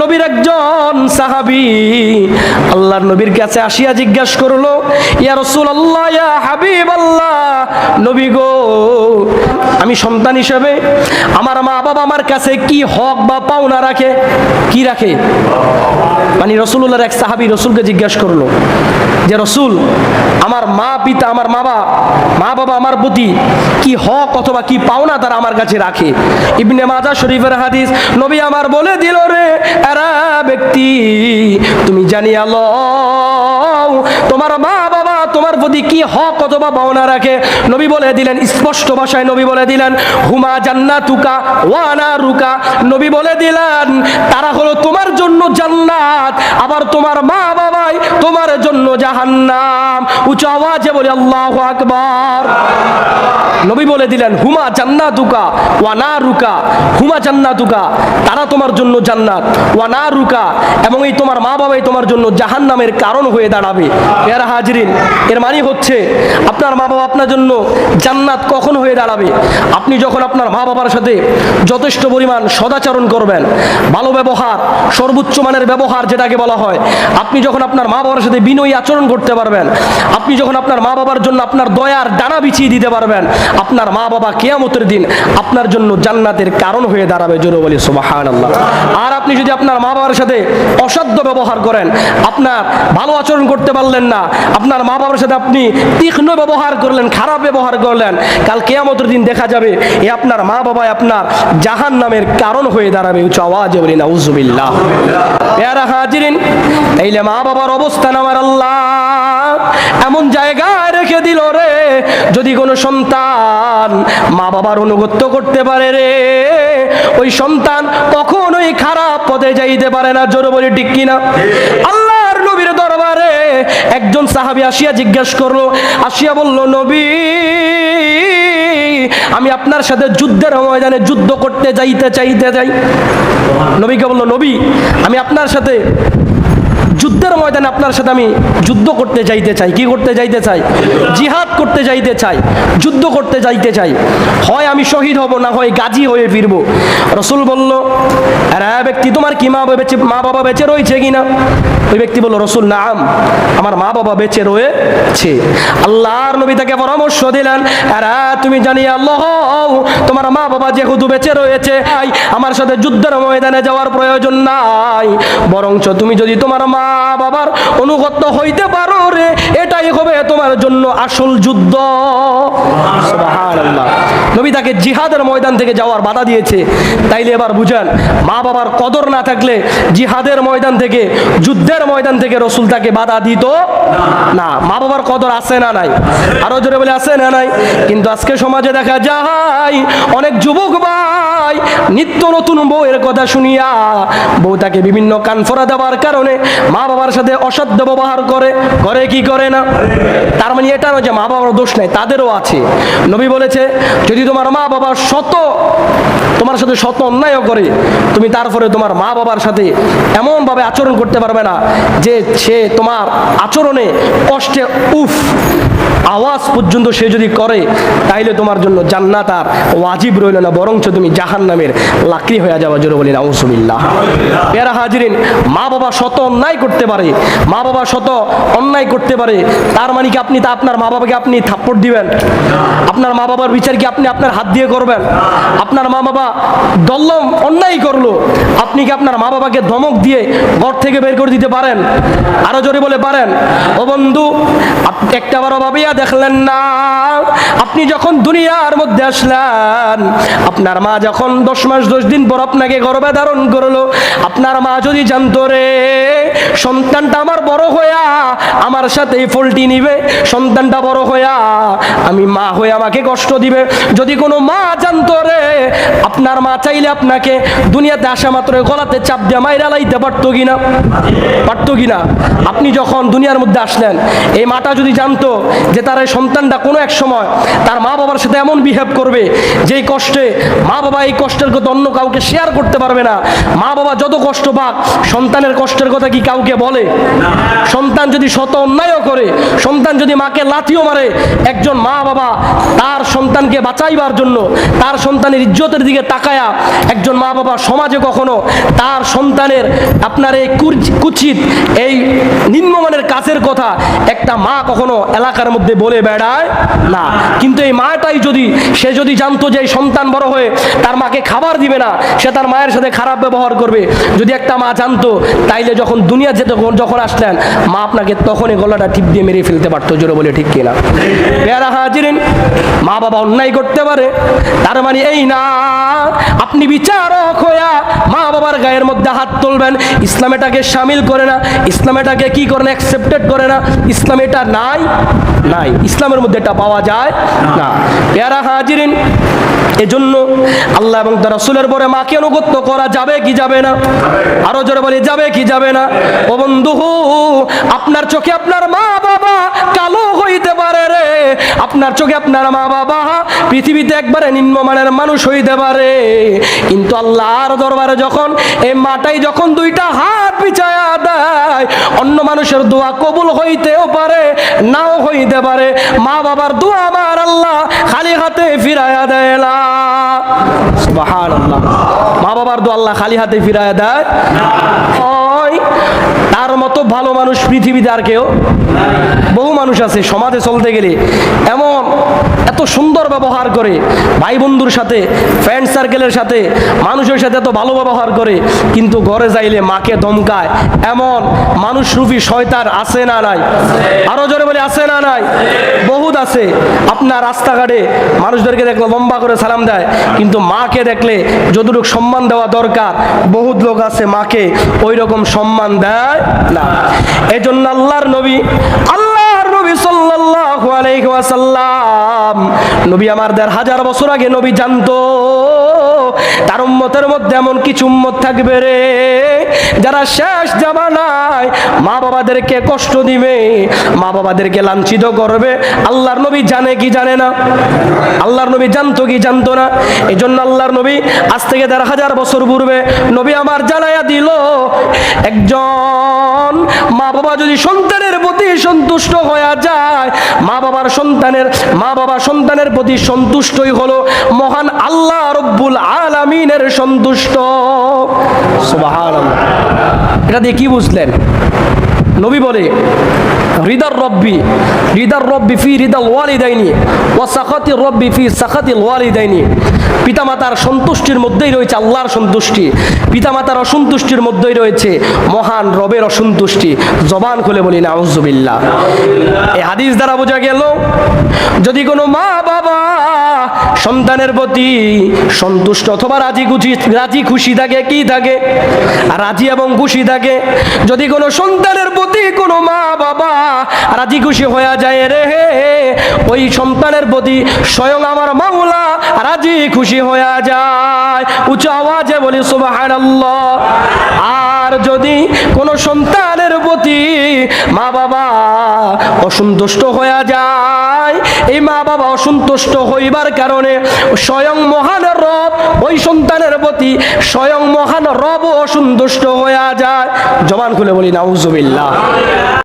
নবীর একজন সাহাবি আল্লাহর নবীর কাছে আসিয়া জিজ্ঞাসা করল, ইয়া রসুল আল্লাহ ইয়া হাবিব আল্লাহ নবী গো আমি সন্তান হিসেবে আমার মা বাবা আমার কাছে কি হক বা পাওনা রাখে, কি রাখে? মানে রসুল্লাহর এক সাহাবি রসুলকে জিজ্ঞাসা করল যে, রসুল, আমার মা পিতা, আমার মা বাবা মা বাবা আমার প্রতি কি হক অথবা কি পাওনা তারা আমার কাছে রাখে? ইবনে মাজা শরীফের হাদিস, নবী আমার বলে দিল রে, এরা ব্যক্তি, তুমি জানিয়া লও, তোমার মা প্রতি কি হক অথবা ভাবনা রাখে? নবী বলে দিলেন, স্পষ্ট ভাষায় নবী বলে দিলেন, হুমা জান্না জান্নাতুকা ওয়ানা রুকা। নবী বলে দিলেন, তারা হলো তোমার জন্য জান্নাত, আবার তোমার মা বাবাই তোমার জন্য জাহান্নাম। উঁচু আওয়াজে বলে, আল্লাহু আকবার। নবী বলে দিলেন, হুমা জান্নাতুকা ওয়ানা রুকা হুমা জান্নাতুকা? তারা তোমার জন্য জান্নাত। ওয়ানা রুকা এবং এই তোমার মা বাবাই তোমার জন্য জাহান্নামের কারণ হয়ে দাঁড়াবে। এর হাজরিন, এর মানে হচ্ছে, আপনার মা বাবা আপনার জন্য জান্নাত কখন হয়ে দাঁড়াবে? আপনি যখন আপনার মা বাবার সাথে যথেষ্ট পরিমাণ সদাচরণ করবেন, ভালো ব্যবহার, সর্বোচ্চ মানের ব্যবহার যেটাকে বলা হয়, আপনি যখন আপনার মা বাবার সাথে বিনয়ী আচরণ করতে পারবেন। আপনি যখন আপনার মা বাবার জন্য আপনার দয়ার ডানা বিছিয়ে দিতে পারবেন, আপনার মা বাবা কেয়ামতের দিন আপনার জন্য জান্নাতের কারণ হয়ে দাঁড়াবে। জোরে বলি সুবাহান আল্লাহ আর আপনি যদি আপনার মা বাবার সাথে অসাধ্য ব্যবহার করেন, আপনার ভালো আচরণ করতে পারলেন না, আপনার মা বাবার সাথে আপনি তীক্ষ্ণ ব্যবহার করলেন, খারাপ ব্যবহার করলেন, কাল কেয়ামতের দিন দেখা যাবে এ আপনার মা বাবাই আপনার জাহান নামের কারণ হয়ে দাঁড়াবে। উচ্চ আওয়াজে বলি না উজুবিল্লাহ হাজিরিন, তাইলে মা বাবার অবস্থান আমার আল্লাহ। এমন জায়গায় রেখে দিল রে, যদি কোনো সন্তান মা বাবার অনুগত্য করতে পারে রে, ওই সন্তান কখনোই খারাপ পথে যাইতে পারে না, জোরে বলি ঠিক কিনা আল্লাহর নবীর দরবারে একজন সাহাবী আসিয়া জিজ্ঞাসা করল, আসিয়া বলল, নবী, আমি আপনার সাথে যুদ্ধের ময়দানে যুদ্ধ করতে যাইতে চাইতে যাই। নবীকে বলল, নবী, আমি আপনার সাথে যুদ্ধের ময়দানে আপনার সাথে আমি যুদ্ধ করতে যাইতে চাই। কি করতে যাইতে চাই? জিহাদ করতে যাইতে চাই। যুদ্ধ করতে যাইতে চাই। হয় আমি শহীদ হব, না হয় গাজী হয়ে ফিরবো। রসুল বলল, আরে ব্যক্তি, তোমার কি মা বেঁচে, মা বাবা বেঁচে রয়েছে কিনা? ওই ব্যক্তি বলল, রসুল, নাম, আমার মা বাবা বেঁচে রয়েছে। আল্লাহর নবী তাকে পরামর্শ দিলেন, আরে তুমি জানি আল্লাহ, তোমার মা বাবা যেহেতু বেঁচে রয়েছে আমার সাথে যুদ্ধের ময়দানে যাওয়ার প্রয়োজন নাই। বরঞ্চ তুমি যদি তোমার মা বাবার অনুগত হইতে পারো রে, এটাই হবে তোমার জন্য আসল যুদ্ধ। নবী তাকে জিহাদের ময়দান থেকে যাওয়ার বাধা দিয়েছে। তাইলে এবার বুঝেন, মা বাবার কদর না থাকলে জিহাদের ময়দান থেকে, যুদ্ধের ময়দান থেকে রসুল তাকে বাধা দিত না। মা বাবার কদর আছে না নাই? আরও জোরে বলে আছে না নাই? কিন্তু আজকে সমাজে দেখা যায়, অনেক যুবক ভাই নিত্য নতুন বউয়ের কথা শুনিয়া বউ তাকে বিভিন্ন কানফরা দেওয়ার কারণে মা বাবার সাথে অসাধ্য ব্যবহার করে করে কি করে না? তার মানে এটা নয় যে মা বাবার দোষ নাই, তাদেরও আছে। নবী বলেছে, যদি তোমার মা বাবা শত, তোমার সাথে শত অন্যায় করে, তুমি তারপরে তোমার মা বাবার সাথে এমনভাবে আচরণ করতে পারবে না যে সে তোমার আচরণে কষ্টে উফ, আওয়াজ পর্যন্ত সে যদি করে, তাইলে তোমার জন্য জান্নাত আর ওয়াজিব রইল না, বরঞ্চ তুমি জাহান নামের লাকড়ি হয়ে যাওয়া জোরে বলি নাউসুবিল্লাহ পেয়ারা হাজিরিন, মা বাবা শত অন্যায় করতে পারে মা বাবা শত অন্যায় করতে পারে, তার মানে কি আপনি তা আপনার মা বাবাকে আপনি থাপ্পড় দিবেন? আপনার মা বাবার বিচার কি আপনি আপনার হাত দিয়ে করবেন? আপনার মা বাবা দল্লম, অন্যায় করল, আপনি কি আপনার মা বাবাকে ধমক দিয়ে ঘর থেকে বের করে দিতে পারেন? আরও জোরে বলে পারেন, ও বন্ধু একটা বারো ভাবিয়া দেখলেন না? আপনি যখন দুনিয়ার মধ্যে আসলেন, আপনার মা যখন দশ মাস দশ দিন পর আপনাকে গর্ভে ধারণ করল, আপনার মা যদি জানতো রে সন্তানটা আমার বড় হইয়া আমার সাথে এই ফলটি নিবে। সন্তানটা বড় হইয়া আমি মা হয়ে আমাকে কষ্ট দিবে। যদি কোনো মা জানতো রে, আপনার মা চাইলে আপনাকে দুনিয়াতে আসা মাত্র গলাতে চাপ দিয়ে মাইরা লাইতে পারতো কিনা? পারতো কিনা? আপনি যখন দুনিয়ার মধ্যে আসলেন, এই মাটা যদি জানতো যে তার এই সন্তানটা কোনো এক সময় তার মা বাবার সাথে এমন বিহেভ করবে, যেই কষ্টে মা বাবা এই কষ্টের কথা অন্য কাউকে শেয়ার করতে পারবে না। মা বাবা যত কষ্ট পাক, সন্তানের কষ্টের কথা কি কাউকে বলে সন্তান যদি শত অন্যায়ও করে সন্তান যদি মাকে লাথিও মারে একজন মা বাবা তার সন্তানকে বাঁচাইবার জন্য তার সন্তানের ইজ্জতের দিকে তাকায়া একজন মা বাবা সমাজে কখনো তার সন্তানের আপনার এই কুচিত এই নিম্নমানের কাজের কথা একটা মা কখনো এলাকার মধ্যে বলে বেড়ায় না। কিন্তু এই মাটাই যদি সে যদি জানতো যে এই সন্তান বড় হয়ে তার মাকে খাবার দিবে না সে তার মায়ের সাথে খারাপ ব্যবহার করবে। যদি একটা মা জানতো তাইলে যখন দুনিয়া যেতে যখন আসলেন, মা আপনাকে তখনই গলাটা টিপ দিয়ে মেরে ফেলতে পারতো, জোরে বলে, ঠিক কিনা? পেয়ারা হাজিরিন, মা বাবা অন্যায় করতে পারে, তার মানে এই না, আপনি বিচারক হইয়া মা বাবার গায়ের মধ্যে হাত তুলবেন, ইসলাম এটাকে সামিল করে না, ইসলাম এটাকে কি করে না অ্যাকসেপ্টেড করে না, ইসলাম এটা নাই নাই, ইসলামের মধ্যে এটা পাওয়া যায় না। পেয়ারা হাজিরিন, এজন্য আল্লাহ এবং তার রসুলের পরে মাকে অনুগত্য করা যাবে কি যাবে না? আরও জোরে বলি, যাবে কি যাবে না? ও বন্ধু, আপনার চোখে আপনার মা বাবা কালো হইতে পারে রে। আপনার চোখে আপনার মা বাবা পৃথিবীতে একবারে নিম্নমানের মানুষ হইতে পারে। কিন্তু আল্লাহর দরবারে যখন এই মাটাই যখন দুইটা হাত পিছায়া দেয়, অন্য মানুষের দোয়া কবুল হইতেও পারে, নাও হইতে পারে। মা বাবার দোয়া আমার আল্লাহ খালি হাতে ফিরায়া দেয়। মা বাবার দোয়া আল্লাহ খালি হাতে ফিরায়া দেয়। হয় তার মতো ভালো মানুষ পৃথিবীতে আর কেউ? বহু মানুষ আছে, সমাজে চলতে গেলে। এমন এত সুন্দর ব্যবহার করে ভাই বন্ধুর সাথে ফ্রেন্ড সার্কেলের সাথে, মানুষের সাথে এত ভালো ব্যবহার করে, কিন্তু ঘরে যাইলে মাকে ধমকায়, এমন মানুষ রূপী শয়তান আছে না নাই? আরও জোরে বলে, আছে না নাই? বহুত আছে। আপনার রাস্তাঘাটে মানুষদেরকে দেখলে লম্বা করে সালাম দেয়, কিন্তু মাকে দেখলে যতটুকু সম্মান দেওয়া দরকার, বহুত লোক আছে মাকে ওই রকম সম্মান দেয় না। এই জন্য আল্লাহর নবী আল্লাহর নবী সাল্লাল্লাহু নবী আমার হাজার বছর আগে নবী জানতো, তার উম্মতের মধ্যে এমন কিছু উম্মত থাকবে রে, যারা শেষ জামানায় মা বাবাদেরকে কষ্ট দিবে মা বাবাদেরকে লাঞ্ছিত করবে। আল্লাহর নবী জানে কি জানে না? আল্লাহর নবী জানতো কি জানতো না? এই জন্য আল্লাহর নবী আজ থেকে দেড় হাজার বছর পূর্বে নবী আমার জানাইয়া দিল, একজন মা বাবা যদি সন্তানের প্রতি সন্তুষ্ট হয়ে যায়। মা বাবার সন্তানের মা বাবা সন্তানের প্রতি সন্তুষ্টই হলো মহান আল্লাহ রব্বুল আলামিনের সন্তুষ্ট। এটা দিয়ে কি বুঝলেন? নবী বলে হৃদার রব্বি হৃদার রব্বি ফি হৃদাল ওয়ালিদাইনি ও সাখাতি রব্বি ফি সাখাতিল ওয়ালিদাইনি। পিতামাতার সন্তুষ্টির মধ্যেই রয়েছে আল্লাহর সন্তুষ্টি। পিতামাতার অসন্তুষ্টির মধ্যেই রয়েছে মহান রবের অসন্তুষ্টি। জবান খুলে বলি না আউজুবিল্লাহ এই হাদিস দ্বারা বোঝা গেল, যদি কোনো মা বাবা সন্তানের প্রতি সন্তুষ্ট অথবা রাজি খুশি রাজি খুশি থাকে, কি থাকে? রাজি এবং খুশি থাকে। যদি কোনো সন্তানের প্রতি কোনো মা বাবা রাজি খুশি হয়ে যায় রে, ওই সন্তানের প্রতি স্বয়ং আমার মাওলা রাজি খুশি হয়ে যায়। উচ্চ আওয়াজে বলি, সুবহানাল্লাহ। আর যদি কোনো সন্তানের প্রতি মা বাবা অসন্তুষ্ট হয়ে যায়, এই মা বাবা অসন্তুষ্ট হইবার কারণে স্বয়ং মহান রব, ওই সন্তানের প্রতি স্বয়ং মহান রব অসন্তুষ্ট হয়ে যায়। জবান খুলে বলি, নাউজুবিল্লাহ।